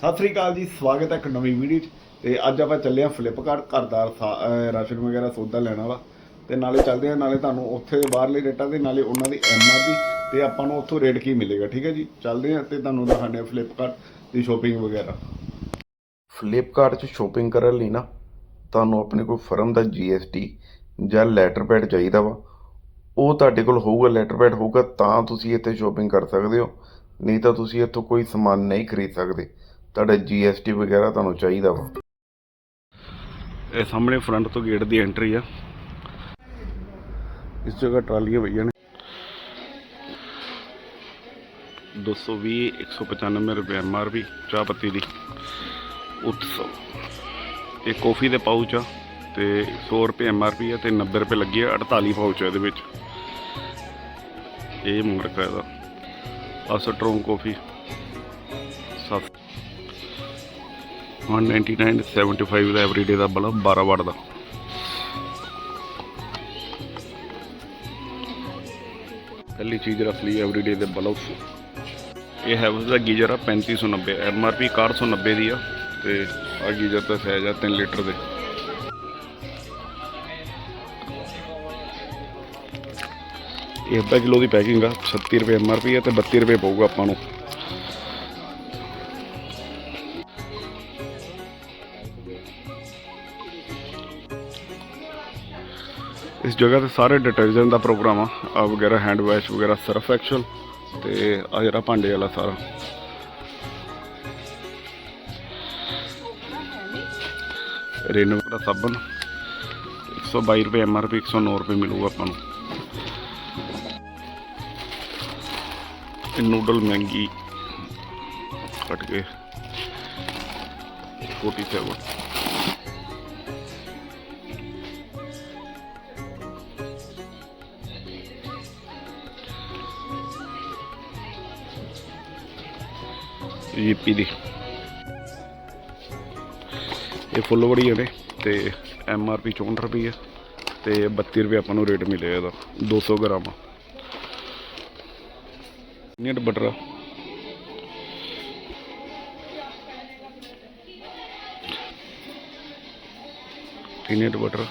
ਸਤਿ ਸ੍ਰੀ ਅਕਾਲ ਜੀ, ਸਵਾਗਤ ਹੈ ਇੱਕ ਨਵੀਂ ਵੀਡੀਓ 'ਚ। ਤੇ ਅੱਜ ਆਪਾਂ ਚੱਲੇ ਆ ਫਲਿੱਪਕਾਰਟ ਘਰ ਦਾ ਸਾ- ਰਾਸ਼ਨ ਵਗੈਰਾ ਸੌਦਾ ਲੈਣ ਵਾਲਾ। ਤੇ ਨਾਲੇ ਚੱਲਦੇ ਆ ਨਾਲੇ ਤੁਹਾਨੂੰ ਉੱਥੇ ਦੇ ਬਾਹਰਲੇ ਰੇਟਾਂ ਤੇ, ਨਾਲੇ ਉਹਨਾਂ ਦੀ ਐਮਆਰਪੀ ਤੇ ਆਪਾਂ ਨੂੰ ਉੱਥੋਂ ਰੇਟ ਕੀ ਮਿਲੇਗਾ, ਠੀਕ ਹੈ ਜੀ? ਚੱਲਦੇ ਆ ਤੇ ਤੁਹਾਨੂੰ ਦਿਖਾਣੇ ਫਲਿੱਪਕਾਰਟ ਦੀ ਸ਼ੋਪਿੰਗ ਵਗੈਰਾ। ਫਲਿੱਪਕਾਰਟ 'ਚ ਸ਼ੋਪਿੰਗ ਕਰਨ ਲਈ ਨਾ, ਤੁਹਾਨੂੰ ਆਪਣੇ ਕੋਈ ਫਰਮ ਦਾ GST ਜਾਂ ਲੈਟਰ ਪੈਡ ਚਾਹੀਦਾ ਵਾ। ਉਹ ਤੁਹਾਡੇ ਕੋਲ ਹੋਊਗਾ ਲੈਟਰ ਪੈਡ ਹੋਊਗਾ, ਤਾਂ ਤੁਸੀਂ ਇੱਥੇ ਸ਼ੋਪਿੰਗ ਕਰ ਸਕਦੇ ਹੋ। ਨਹੀਂ ਤਾਂ ਤੁਸੀਂ ਇੱਥੋਂ ਕੋਈ ਸਮਾਨ ਨਹੀਂ ਖਰੀਦ ਸਕਦੇ। ਤੁਹਾਡਾ GST ਵਗੈਰਾ ਤੁਹਾਨੂੰ ਚਾਹੀਦਾ ਵਾ। ਇਹ ਸਾਹਮਣੇ ਫਰੰਟ ਤੋਂ ਗੇਟ ਦੀ ਐਂਟਰੀ ਆ। ਇਸ ਜਗ੍ਹਾ ਟਰਾਲੀਆਂ ਪਈਆਂ ਨੇ। 220 195 ਰੁਪਏ ਐਮਆਰਪੀ ਚਾਹ ਪੱਤੀ ਦੀ। ਉਤਸਵ ਇਹ ਕੌਫੀ ਦੇ ਪਾਊਚ ਆ ਤੇ 100 ਰੁਪਏ ਐਮਆਰਪੀ ਆ ਤੇ 90 ਰੁਪਏ ਲੱਗੀ ਆ 48 ਪਾਊਚ ਆ ਇਹਦੇ ਵਿੱਚ। ਇਹ ਮਾਰਕਾ ਇਹਦਾ। ਆ ਸਟਰੋਂਗ ਕੌਫੀ 7 199 75 ਦਾ ਐਵਰੀਡੇ ਦਾ ਬਲਬ 12 ਵਾਟ ਦਾ। ਪਹਿਲੀ ਚੀਜ਼ ਰੱਖ ਲਈ ਐਵਰੀਡੇ ਦੇ ਬਲਬ। ਇਹ ਹੈਵਲਸ ਦਾ ਗੀਜ਼ਰ ਆ 3590 ਐਮਆਰਪੀ 490 ਦੀ ਆ ਤੇ ਆ ਗੀਜ਼ਰ ਦਾ ਸਾਈਜ਼ ਆ 3 ਲੀਟਰ ਦੇ। ਇਹ ਅੱਧਾ ਕਿਲੋ ਦੀ ਪੈਕਿੰਗ ਆ 36 ਰੁਪਏ ਐਮਆਰਪੀ ਆ ਤੇ 32 ਰੁਪਏ ਪਊਗਾ ਆਪਾਂ ਨੂੰ। ਇਸ ਜਗ੍ਹਾ ਤੇ ਸਾਰੇ ਡਿਟਰਜੈਂਟ ਦਾ ਪ੍ਰੋਗਰਾਮ ਆ। ਆ ਵਗੈਰਾ ਹੈਂਡ ਵਾਸ਼ ਵਗੈਰਾ ਸਰਫ ਐਕਚੁਅਲ ਤੇ ਆ ਜਿਹੜਾ ਭਾਂਡੇ ਵਾਲਾ ਸਾਰਾ। ਰੇਨੋ ਦਾ ਸਾਬਣ 122 ਰੁਪਏ ਐਮਆਰਪੀ 109 ਰੁਪਏ ਮਿਲੂਗਾ ਆਪਾਂ ਨੂੰ। ਇਹ ਨੂਡਲ ਮਹਿੰਗੀ ਕੱਟ ਕੇ 47 ਯੀਪੀ ਦੀ। ਇਹ ਫੁੱਲ ਬੜੀਆਂ ਨੇ ਤੇ ਐਮ ਆਰ ਪੀ 64 ਰੁਪਏ ਤੇ 32 ਰੁਪਏ ਆਪਾਂ ਨੂੰ ਰੇਟ ਮਿਲਿਆ ਇਹਦਾ 200 gram NEET butter peanut butter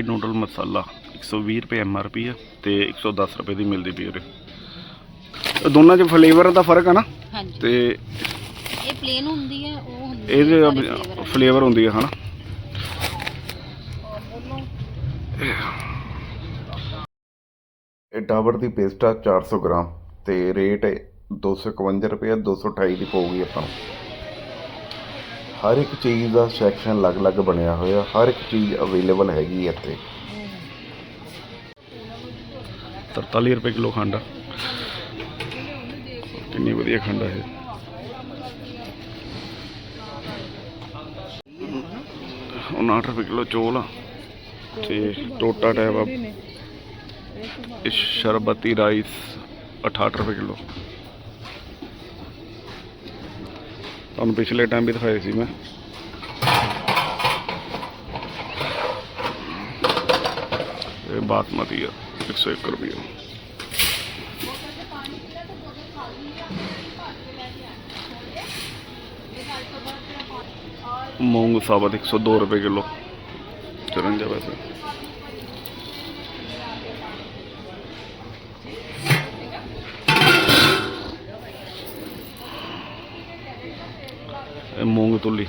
Maggi noodle masala 120 ਰੁਪਏ ਐਮਆਰਪੀ ਆ ਤੇ 110 ਰੁਪਏ ਦੀ ਮਿਲਦੀ ਪਈ ਉਰੇ। ਇਹ ਦੋਨਾਂ 'ਚ ਫਲੇਵਰ ਦਾ ਫ਼ਰਕ ਆ ਨਾ? ਹਾਂਜੀ। ਤੇ ਇਹ ਪਲੇਨ ਹੁੰਦੀ ਹੈ ਉਹ ਹੁੰਦੀ ਹੈ ਇਹਦੇ। ਫਲੇਵਰ ਹੁੰਦੀ ਹੈ ਹਨਾ? ਇਹ ਡਾਬਰ ਦੀ ਪੇਸਟ ਆ 400 ਗ੍ਰਾਮ ਤੇ ਰੇਟ 251 ਰੁਪਏ 228 ਦੀ ਪਊਗੀ ਆਪਾਂ ਨੂੰ। ਹਰ ਇੱਕ ਚੀਜ਼ ਦਾ ਸੈਕਸ਼ਨ ਅਲੱਗ-ਅਲੱਗ ਬਣਿਆ ਹੋਇਆ, ਹਰ ਇੱਕ ਚੀਜ਼ ਅਵੇਲੇਬਲ ਹੈਗੀ ਹੈ ਇੱਥੇ। 43 ਰੁਪਏ ਕਿਲੋ ਖੰਡ ਆ। ਕਿੰਨੀ ਵਧੀਆ ਖੰਡ ਆ ਇਹ। ਹੁਣ 8 ਰੁਪਏ ਕਿਲੋ ਚੋਲ ਆ। ਤੇ ਟੋਟਾ ਟੈਬ ਆ। ਇਹ ਸ਼ਰਬਤੀ ਰਾਈਸ 68 ਰੁਪਏ ਕਿਲੋ। ਤੁਹਾਨੂੰ ਪਿਛਲੇ ਟਾਈਮ ਵੀ ਦਿਖਾਏ ਸੀ ਮੈਂ। ਇਹ ਬਾਸਮਤੀ ਆ 101 ਰੁਪਏ ਮੂੰਗ ਸਾਬਤ 102 ਰੁਪਏ ਕਿਲੋ। ਚਰੰਜਾ ਵੈਸੇ ਮੂੰਗ ਤੁਲੀ।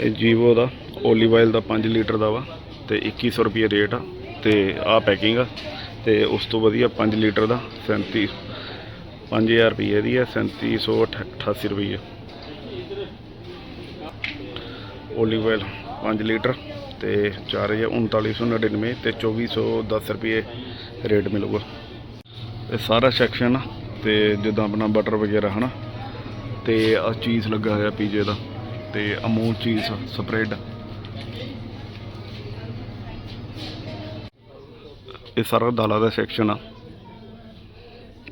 ਇਹ ਜੀਵੋ ਦਾ ਓਲੀਵ ਆਇਲ ਦਾ 5 ਲੀਟਰ ਦਾ ਵਾ ਤੇ 2100 ਰੁਪਏ ਰੇਟ ਆ ਤੇ ਆ ਪੈਕਿੰਗ ਆ ਤੇ ਉਸ ਤੋਂ ਵਧੀਆ 5 ਲੀਟਰ ਦਾ 37 5000 ਰੁਪਏ ਦੀ ਹੈ 3788 ਰੁਪਏ ਓਲੀਵ ਆਇਲ 5 ਲੀਟਰ ਤੇ 4399 ਤੇ 2410 ਰੁਪਏ ਰੇਟ ਮਿਲੂਗਾ। ਇਹ ਸਾਰਾ ਸੈਕਸ਼ਨ ਆ ਤੇ ਜਿੱਦਾਂ ਆਪਣਾ ਬਟਰ ਵਗੈਰਾ, ਹਨਾ? ਤੇ ਆ ਚੀਜ਼ ਲੱਗਾ ਹੋਇਆ ਪੀਜੇ ਦਾ ਤੇ ਅਮੂਲ ਚੀਜ਼ ਸਪਰੈਡ ਇਹ ਸਾਰਾ ਦਾਲਾਂ ਦਾ ਸੈਕਸ਼ਨ ਆ।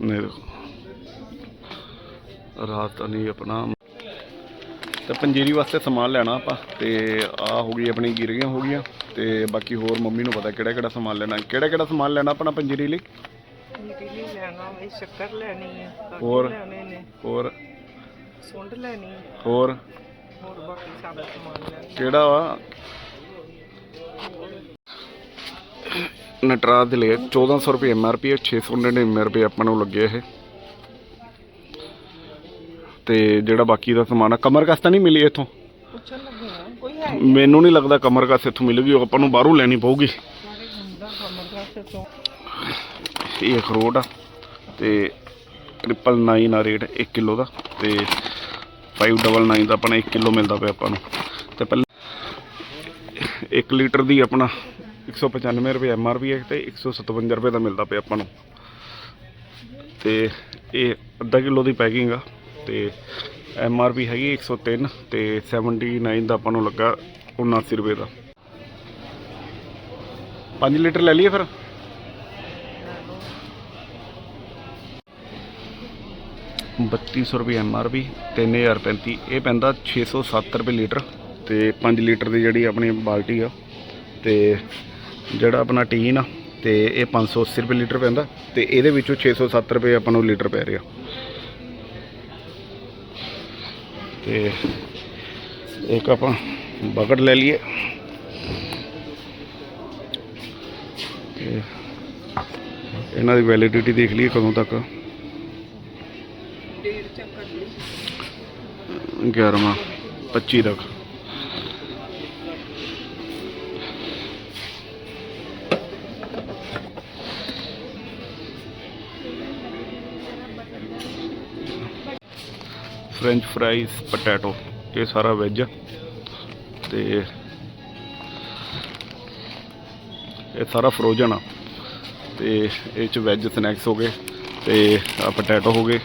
ਨੇ ਦੇਖੋ ਰਾਜਧਾਨੀ ਆਪਣਾ। ਤੇ ਪੰਜੀਰੀ ਵਾਸਤੇ ਸਮਾਨ ਲੈਣਾ ਆਪਾਂ, ਤੇ ਆ ਹੋ ਗਈ ਆਪਣੀ ਗਿਰੀਆਂ ਹੋ ਗਈਆਂ, ਤੇ ਬਾਕੀ ਹੋਰ ਮੰਮੀ ਨੂੰ ਪਤਾ ਕਿਹੜਾ ਕਿਹੜਾ ਸਮਾਨ ਲੈਣਾ। ਕਿਹੜਾ ਕਿਹੜਾ ਸਮਾਨ ਲੈਣਾ ਆਪਣਾ ਪੰਜੀਰੀ ਲਈ? ਇਡਲੀ ਲੈਣਾ ਵੇ ਸ਼ੱਕਰ ਲੈਣੀ ਹੈ ਕਾਜੂ ਹੋਰ? ਲੈਣੇ ਨੇ। ਹੋਰ? ਸੁੰਡ ਲੈਣੀ ਹੈ, ਹੋਰ? ਹੋਰ ਬਾਕੀ ਸਾਰਾ ਸਮਾਨ ਲੈਣਾ ਕਿਹੜਾ ਵਾ? ਨਟਰਾਜ ਦੇ ਲਈ 1400 ਰੁਪਏ ਐਮਆਰਪੀ ਹੈ 699 ਰੁਪਏ ਆਪਾਂ ਨੂੰ ਲੱਗੇ ਇਹ। ਤੇ ਜਿਹੜਾ ਬਾਕੀ ਦਾ ਸਮਾਨ ਆ ਕਮਰ ਕਸ ਤਾਂ ਨਹੀਂ ਮਿਲੀ ਇੱਥੋਂ? ਪੁੱਛਣ ਲੱਗੇ ਆ ਕੋਈ ਹੈ ਮੈਨੂੰ ਨਹੀਂ ਲੱਗਦਾ ਕਮਰ ਕਸ ਇੱਥੋਂ ਮਿਲੂਗੀ ਉਹ ਆਪਾਂ ਨੂੰ ਬਾਹਰੋਂ ਲੈਣੀ ਪਊਗੀ। ਸਾਰੇ ਹੁੰਦਾ ਕਮਰ ਦਾ ਤੋਂ ਇਹ ਅਖਰੋਟ ਆ। ਤੇ ਟ੍ਰਿਪਲ 9 ਆ ਰੇਟ 1 ਕਿਲੋ ਦਾ, ਤੇ 599 ਦਾ ਆਪਣਾ 1 ਕਿਲੋ ਮਿਲਦਾ ਪਿਆ ਆਪਾਂ ਨੂੰ। ਤੇ ਪਹਿਲੇ 1 ਲੀਟਰ ਦੀ ਆਪਣਾ 195 ਰੁਪਏ ਐੱਮ ਆਰ ਪੀ ਹੈ ਤੇ 157 ਰੁਪਏ ਦਾ ਮਿਲਦਾ ਪਿਆ ਆਪਾਂ ਨੂੰ। ਤੇ ਇਹ ਅੱਧਾ ਕਿਲੋ ਦੀ ਪੈਕਿੰਗ ਆ, ਤੇ ਪੀ ਹੈਗੀ 103 ਤੇ 79 ਦਾ ਆਪਾਂ ਨੂੰ ਲੱਗਾ 79 ਰੁਪਏ ਦਾ। 5 ਲੀਟਰ ਲੈ ਲਈਏ ਫਿਰ? ਬੱਤੀ ਸੌ ਰੁਪਏ ਐਮ ਆਰ ਪੀ ਤਿੰਨ ਹਜ਼ਾਰ ਪੈਂਤੀ। ਇਹ ਪੈਂਦਾ 607 ਰੁਪਏ ਲੀਟਰ ਤੇ 5 ਲੀਟਰ ਦੀ ਜਿਹੜੀ ਆਪਣੀ ਬਾਲਟੀ ਆ ਤੇ ਜਿਹੜਾ ਆਪਣਾ ਟੀਨ ਆ ਤੇ ਇਹ 580 ਰੁਪਏ ਲੀਟਰ ਪੈਂਦਾ ਤੇ ਇਹਦੇ ਵਿੱਚੋਂ 607 ਰੁਪਏ ਆਪਾਂ ਨੂੰ ਲੀਟਰ ਪੈ ਰਿਹਾ। ਤੇ ਇੱਕ ਆਪਾਂ ਬਕਟ ਲੈ ਲਈਏ। ਤੇ ਇਹਨਾਂ ਦੀ ਵੈਲਿਡਿਟੀ ਦੇਖ ਲਈਏ ਕਦੋਂ ਤੱਕ। 11ਵਾਂ 25 ਤੱਕ। ਫ੍ਰੈਂਚ ਫਰਾਈਜ਼ ਪੋਟੈਟੋ ਇਹ ਸਾਰਾ ਵੈਜ ਤੇ ਇਹ ਸਾਰਾ ਫਰੋਜ਼ਨ ਆ। ਤੇ ਇਹ ਚ ਵੈਜ ਸਨੈਕਸ ਹੋ ਗਏ, ਤੇ ਆ ਪੋਟੈਟੋ ਹੋ ਗਏ।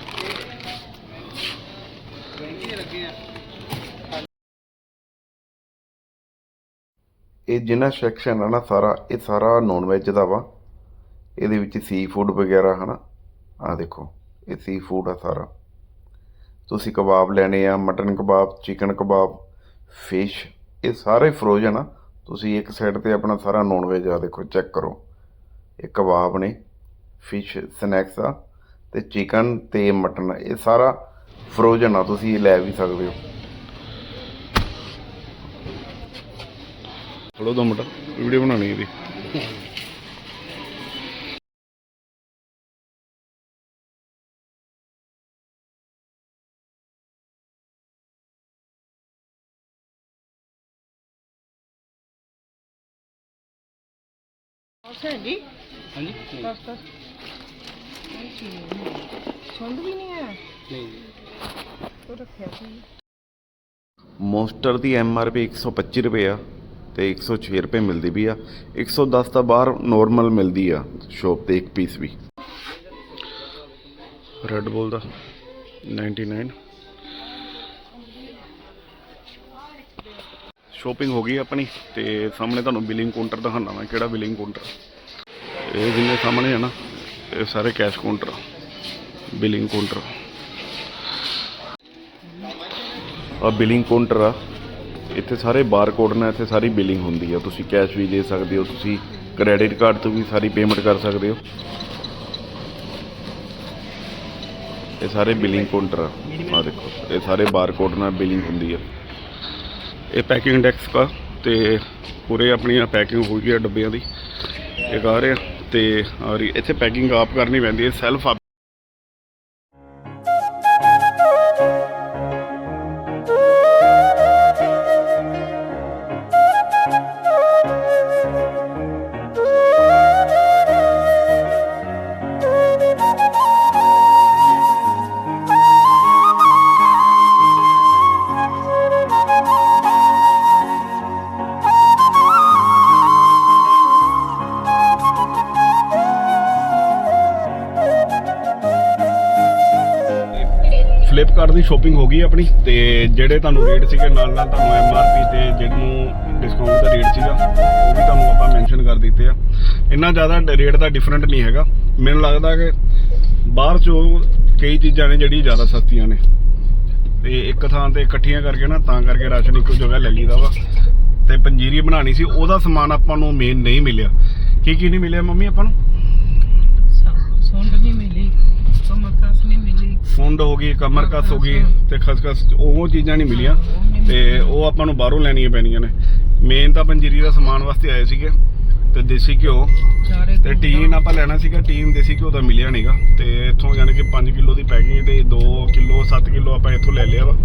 ਇਹ ਜਿੰਨਾ ਸੈਕਸ਼ਨ ਆ ਨਾ ਸਾਰਾ, ਇਹ ਸਾਰਾ ਨੌਨ ਵੈਜ ਦਾ ਵਾ। ਇਹਦੇ ਵਿੱਚ ਸੀ ਫੂਡ ਵਗੈਰਾ ਹਨਾ। ਆ ਦੇਖੋ, ਇਹ ਸੀ ਫੂਡ ਆ ਸਾਰਾ। ਤੁਸੀਂ ਕਬਾਬ ਲੈਣੇ ਆ mutton kebab chicken kebab fish ਇਹ ਸਾਰੇ ਫਰੋਜ਼ਨ ਆ। ਤੁਸੀਂ ਇੱਕ ਸਾਈਡ ਤੇ ਆਪਣਾ ਸਾਰਾ ਨੌਨ ਵੈਜ ਆ ਦੇਖੋ ਚੈੱਕ ਕਰੋ। ਇਹ ਕਬਾਬ ਨੇ ਫਿਸ਼ ਸਨੈਕਸ ਆ। ਤੇ ਚਿਕਨ ਤੇ ਮਟਨ ਇਹ ਸਾਰਾ ਫਰੋਜ਼ਨ ਆ। ਤੁਸੀਂ ਇਹ ਲੈ ਵੀ ਸਕਦੇ ਹੋ। ਖੜੋ ਦੋ ਮਿੰਟ ਵੀਡੀਓ ਬਣਾਉਣੀ ਇਹਦੀ। ਉਸ ਹੈ ਜੀ। ਹਾਂਜੀ। ਦਸ ਦਸ ਸੁੰਡ ਵੀ ਨਹੀਂ ਹੈ? ਨਹੀਂ। ਉਹ ਰੱਖਿਆ ਸੀ। ਮੋਸਟਰ ਦੀ ਐਮ ਆਰ ਪੀ 125 ਰੁਪਏ ਆ। ਤੇ 106 ਰੁਪਏ ਮਿਲਦੀ ਵੀ ਆ। 110 ਤਾਂ ਬਾਹਰ ਨੋਰਮਲ ਮਿਲਦੀ ਆ ਸ਼ੋਪ ਤੇ ਇੱਕ ਪੀਸ ਵੀ। ਰੈੱਡ ਬੁੱਲ ਦਾ 99 ਸ਼ੋਪਿੰਗ ਹੋ ਗਈ ਆਪਣੀ ਤੇ ਸਾਹਮਣੇ ਤੁਹਾਨੂੰ ਬਿਲਿੰਗ ਕਾਊਂਟਰ ਦਿਖਾਉਣਾ ਮੈਂ ਕਿਹੜਾ ਬਿਲਿੰਗ ਕਾਊਂਟਰ ਇਹ ਜਿੰਨੇ ਸਾਹਮਣੇ ਆ ਨਾ, ਇਹ ਸਾਰੇ ਕੈਸ਼ ਕਾਊਂਟਰ ਬਿਲਿੰਗ ਕਾਊਂਟਰ ਆ। ਬਿਲਿੰਗ ਕਾਊਂਟਰ ਆ। ਇੱਥੇ ਸਾਰੇ ਬਾਰਕੋਡ ਨਾਲ ਇੱਥੇ ਸਾਰੀ ਬਿਲਿੰਗ ਹੁੰਦੀ ਆ। ਤੁਸੀਂ ਕੈਸ਼ ਵੀ ਦੇ ਸਕਦੇ ਹੋ, ਤੁਸੀਂ ਕ੍ਰੈਡਿਟ ਕਾਰਡ ਤੋਂ ਵੀ ਸਾਰੀ ਪੇਮੈਂਟ ਕਰ ਸਕਦੇ ਹੋ। ਇਹ ਸਾਰੇ ਬਿਲਿੰਗ ਕਾਊਂਟਰ ਆ। ਆਹ ਦੇਖੋ, ਇਹ ਸਾਰੇ ਬਾਰਕੋਡ ਨਾਲ ਬਿਲਿੰਗ ਹੁੰਦੀ ਆ। ਇਹ ਪੈਕਿੰਗ ਡੈਕਸ ਦਾ ਤੇ ਪੂਰੇ ਆਪਣੀ ਪੈਕਿੰਗ ਹੋ ਗਈ ਆ ਡੱਬਿਆਂ ਦੀ। ਇਹ ਆ ਰਿਹਾ ਤੇ ਆ ਰਹੀ ਇੱਥੇ ਪੈਕਿੰਗ ਆਪ ਕਰਨੀ ਪੈਂਦੀ ਹੈ ਸੈਲਫ ਫਲਿੱਪਕਾਰਟ ਦੀ ਸ਼ੋਪਿੰਗ ਹੋ ਗਈ ਆਪਣੀ ਤੇ ਜਿਹੜੇ ਤੁਹਾਨੂੰ ਰੇਟ ਸੀਗੇ ਨਾਲ ਨਾਲ ਤੁਹਾਨੂੰ ਐਮਆਰਪੀ ਤੇ ਜਿਹਨੂੰ ਡਿਸਕਾਊਂਟ ਦਾ ਰੇਟ ਸੀਗਾ, ਉਹ ਵੀ ਤੁਹਾਨੂੰ ਆਪਾਂ ਮੈਂਸ਼ਨ ਕਰ ਦਿੱਤੇ ਆ। ਇੰਨਾ ਜ਼ਿਆਦਾ ਰੇਟ ਦਾ ਡਿਫਰੈਂਟ ਨਹੀਂ ਹੈਗਾ। ਮੈਨੂੰ ਲੱਗਦਾ ਕਿ ਬਾਹਰ ਚੋਂ ਕਈ ਚੀਜ਼ਾਂ ਨੇ ਜਿਹੜੀ ਜ਼ਿਆਦਾ ਸਸਤੀਆਂ ਨੇ। ਇੱਕ ਥਾਂ ਤੇ ਇਕੱਠੀਆਂ ਕਰਕੇ ਨਾ, ਤਾਂ ਕਰਕੇ ਰਾਸ਼ਨ ਇੱਕੋ ਜਗ੍ਹਾ ਲੈ ਲਈਦਾ ਵਾ। ਤੇ ਪੰਜੀਰੀ ਬਣਾਣੀ ਸੀ, ਉਹਦਾ ਸਮਾਨ ਆਪਾਂ ਨੂੰ ਮੇਨ ਨਹੀਂ ਮਿਲਿਆ। ਕੀ ਕੀ ਨਹੀਂ ਮਿਲਿਆ ਮੰਮੀ ਆਪਾਂ ਨੂੰ? ਸੁੰਡ ਸੁੰਡ ਹੋ ਗਈ ਕਮਰ ਕਸ ਹੋ ਗਈ ਤੇ ਖਸਖਸ ਉਹ ਚੀਜ਼ਾਂ ਨਹੀਂ ਮਿਲੀਆਂ ਤੇ ਉਹ ਆਪਾਂ ਨੂੰ ਬਾਹਰੋਂ ਲੈਣੀਆਂ ਪੈਣੀਆਂ ਨੇ। ਮੇਨ ਤਾਂ ਪੰਜੀਰੀ ਦਾ ਸਮਾਨ ਵਾਸਤੇ ਆਏ ਸੀਗੇ ਤੇ ਦੇਸੀ ਘਿਓ ਤੇ ਟੀਨ ਆਪਾਂ ਲੈਣਾ ਸੀਗਾ ਟੀਨ ਦੇਸੀ ਘਿਓ ਦਾ ਮਿਲਿਆ ਨਹੀਂਗਾ ਤੇ ਇੱਥੋਂ ਯਾਨੀ ਕਿ 5 ਕਿਲੋ ਦੀ ਪੈਕਿੰਗ ਤੇ 2 ਕਿਲੋ 7 ਕਿਲੋ ਆਪਾਂ ਇੱਥੋਂ ਲੈ ਲਿਆ ਵਾ।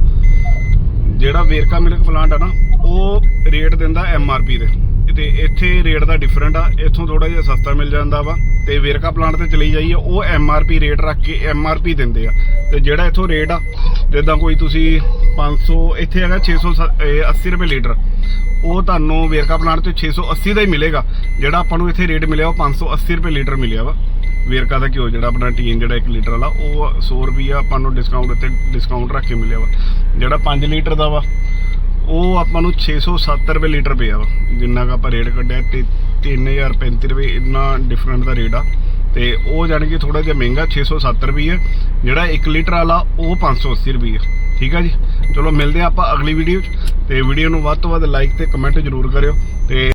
ਜਿਹੜਾ ਵੇਰਕਾ ਮਿਲਕ ਪਲਾਂਟ ਆ ਨਾ ਉਹ ਰੇਟ ਦਿੰਦਾ ਐਮ ਆਰ ਪੀ ਦੇ। ਤੇ ਇੱਥੇ ਰੇਟ ਦਾ ਡਿਫਰੈਂਟ ਆ। ਇੱਥੋਂ ਥੋੜਾ ਜਿਹਾ ਸਸਤਾ ਮਿਲ ਜਾਂਦਾ ਵਾ ਤੇ ਵੇਰਕਾ ਪਲਾਂਟ ਤੇ ਚਲੀ ਜਾਈਏ, ਉਹ ਐਮ ਆਰ ਪੀ ਰੇਟ ਰੱਖ ਕੇ ਐਮ ਆਰ ਪੀ ਦਿੰਦੇ ਆ। ਤੇ ਜਿਹੜਾ ਇੱਥੋਂ ਰੇਟ ਆ, ਜਿੱਦਾਂ ਕੋਈ ਤੁਸੀਂ 500 ਇੱਥੇ ਹੈਗਾ 680 ਰੁਪਏ ਲੀਟਰ। ਉਹ ਤੁਹਾਨੂੰ ਵੇਰਕਾ ਪਲਾਂਟ ਤੇ 680 ਦਾ ਹੀ ਮਿਲੇਗਾ। ਜਿਹੜਾ ਆਪਾਂ ਨੂੰ ਇੱਥੇ ਰੇਟ ਮਿਲਿਆ, ਉਹ 580 ਰੁਪਏ ਲੀਟਰ ਮਿਲਿਆ ਵਾ। ਵੇਰਕਾ ਦਾ ਘਿਓ ਜਿਹੜਾ ਆਪਣਾ ਟੀਨ ਜਿਹੜਾ 1 ਲੀਟਰ ਵਾਲਾ, ਉਹ 100 ਰੁਪਈਆ ਆਪਾਂ ਨੂੰ ਡਿਸਕਾਊਂਟ ਇੱਥੇ ਡਿਸਕਾਊਂਟ ਰੱਖ ਕੇ ਮਿਲਿਆ ਵਾ। ਜਿਹੜਾ 5 ਲੀਟਰ ਦਾ ਵਾ ਉਹ ਆਪਾਂ ਨੂੰ 670 ਰੁਪਏ ਲੀਟਰ ਪਿਆ ਵਾ। ਜਿੰਨਾ ਕ ਆਪਾਂ ਰੇਟ ਕੱਢਿਆ ਤੇ 3035 ਰੁਪਏ ਇੰਨਾ ਡਿਫਰੈਂਟ ਦਾ ਰੇਟ ਆ। ਤੇ ਉਹ ਜਾਣੀ ਕਿ ਥੋੜਾ ਜਿਹਾ ਮਹਿੰਗਾ 670 ਰੁਪਏ ਜਿਹੜਾ 1 ਲੀਟਰ ਵਾਲਾ, ਉਹ 580 ਰੁਪਏ ਠੀਕ ਆ ਜੀ? ਚਲੋ ਮਿਲਦੇ ਆ ਆਪਾਂ ਅਗਲੀ ਵੀਡੀਓ 'ਚ। ਤੇ ਵੀਡੀਓ ਨੂੰ ਵੱਧ ਤੋਂ ਵੱਧ ਲਾਈਕ ਤੇ ਕਮੈਂਟ ਜ਼ਰੂਰ ਕਰਿਓ। ਤੇ